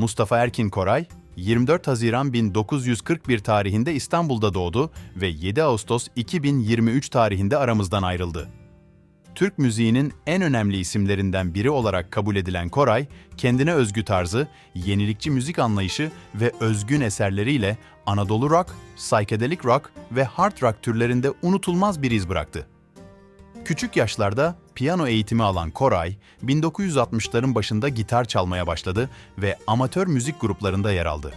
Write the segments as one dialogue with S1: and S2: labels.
S1: Mustafa Erkin Koray, 24 Haziran 1941 tarihinde İstanbul'da doğdu ve 7 Ağustos 2023 tarihinde aramızdan ayrıldı. Türk müziğinin en önemli isimlerinden biri olarak kabul edilen Koray, kendine özgü tarzı, yenilikçi müzik anlayışı ve özgün eserleriyle Anadolu rock, psychedelic rock ve hard rock türlerinde unutulmaz bir iz bıraktı. Küçük yaşlarda piyano eğitimi alan Koray, 1960'ların başında gitar çalmaya başladı ve amatör müzik gruplarında yer aldı.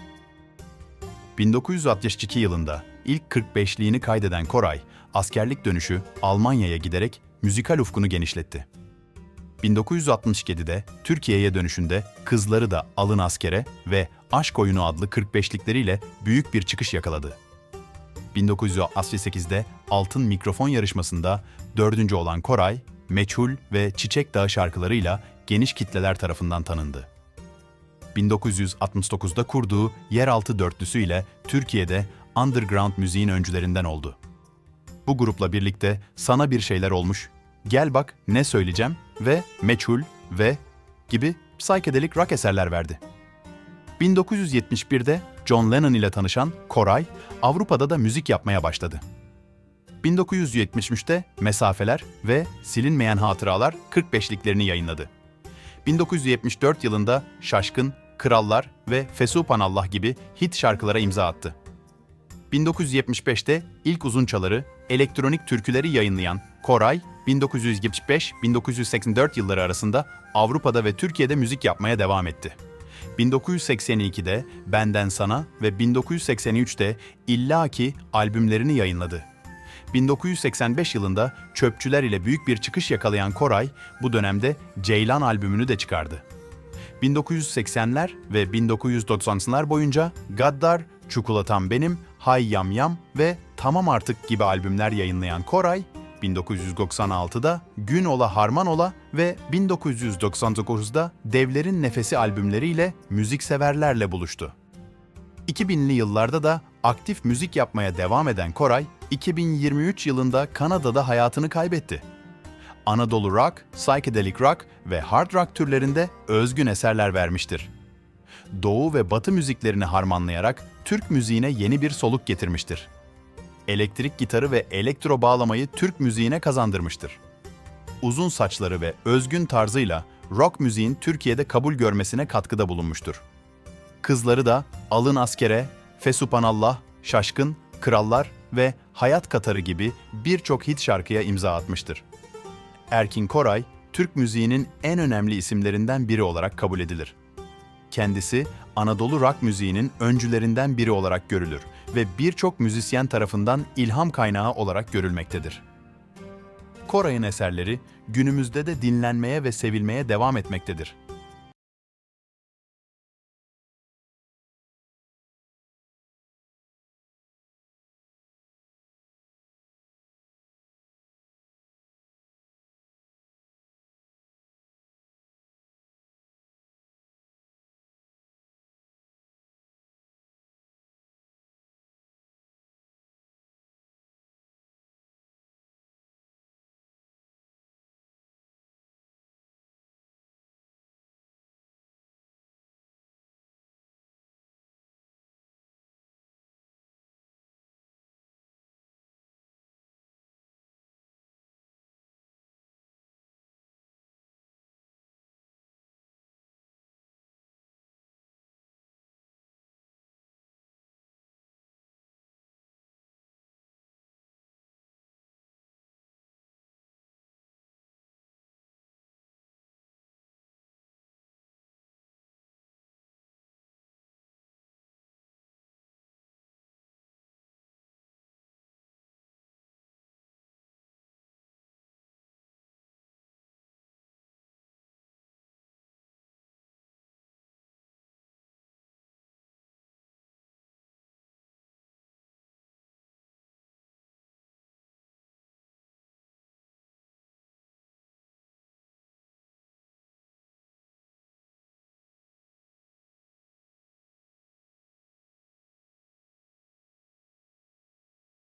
S1: 1962 yılında ilk 45'liğini kaydeden Koray, askerlik dönüşü Almanya'ya giderek müzikal ufkunu genişletti. 1967'de Türkiye'ye dönüşünde Kızları da Alın Askere ve Aşk Oyunu adlı 45'likleriyle büyük bir çıkış yakaladı. 1968'de Altın Mikrofon yarışmasında dördüncü olan Koray, Meçhul ve Çiçek Dağı şarkılarıyla geniş kitleler tarafından tanındı. 1969'da kurduğu Yeraltı Dörtlüsü ile Türkiye'de underground müziğin öncülerinden oldu. Bu grupla birlikte Sana Bir Şeyler Olmuş, Gel Bak Ne Söyleyeceğim ve Meçhul ve gibi psychedelic rock eserler verdi. 1971'de John Lennon ile tanışan Koray, Avrupa'da da müzik yapmaya başladı. 1973'te Mesafeler ve Silinmeyen Hatıralar 45'liklerini yayınladı. 1974 yılında Şaşkın, Krallar ve Fesupanallah gibi hit şarkılara imza attı. 1975'te ilk uzun çaları, elektronik türküleri yayınlayan Koray, 1975-1984 yılları arasında Avrupa'da ve Türkiye'de müzik yapmaya devam etti. 1982'de Benden Sana ve 1983'te İllaki albümlerini yayınladı. 1985 yılında Çöpçüler ile büyük bir çıkış yakalayan Koray, bu dönemde Ceylan albümünü de çıkardı. 1980'ler ve 1990'lar boyunca Gaddar, Çikolatam Benim, Hay Yam Yam ve Tamam Artık gibi albümler yayınlayan Koray, 1996'da Gün Ola Harman Ola ve 1999'da Devlerin Nefesi albümleriyle müzikseverlerle buluştu. 2000'li yıllarda da aktif müzik yapmaya devam eden Koray, 2023 yılında Kanada'da hayatını kaybetti. Anadolu rock, psychedelic rock ve hard rock türlerinde özgün eserler vermiştir. Doğu ve Batı müziklerini harmanlayarak Türk müziğine yeni bir soluk getirmiştir. Elektrik gitarı ve elektro bağlamayı Türk müziğine kazandırmıştır. Uzun saçları ve özgün tarzıyla rock müziğin Türkiye'de kabul görmesine katkıda bulunmuştur. Kızları da Alın Askere, Fesupanallah, Şaşkın, Krallar ve Hayat Katarı gibi birçok hit şarkıya imza atmıştır. Erkin Koray, Türk müziğinin en önemli isimlerinden biri olarak kabul edilir. Kendisi Anadolu rock müziğinin öncülerinden biri olarak görülür ve birçok müzisyen tarafından ilham kaynağı olarak görülmektedir. Koray'ın eserleri günümüzde de dinlenmeye ve sevilmeye devam etmektedir.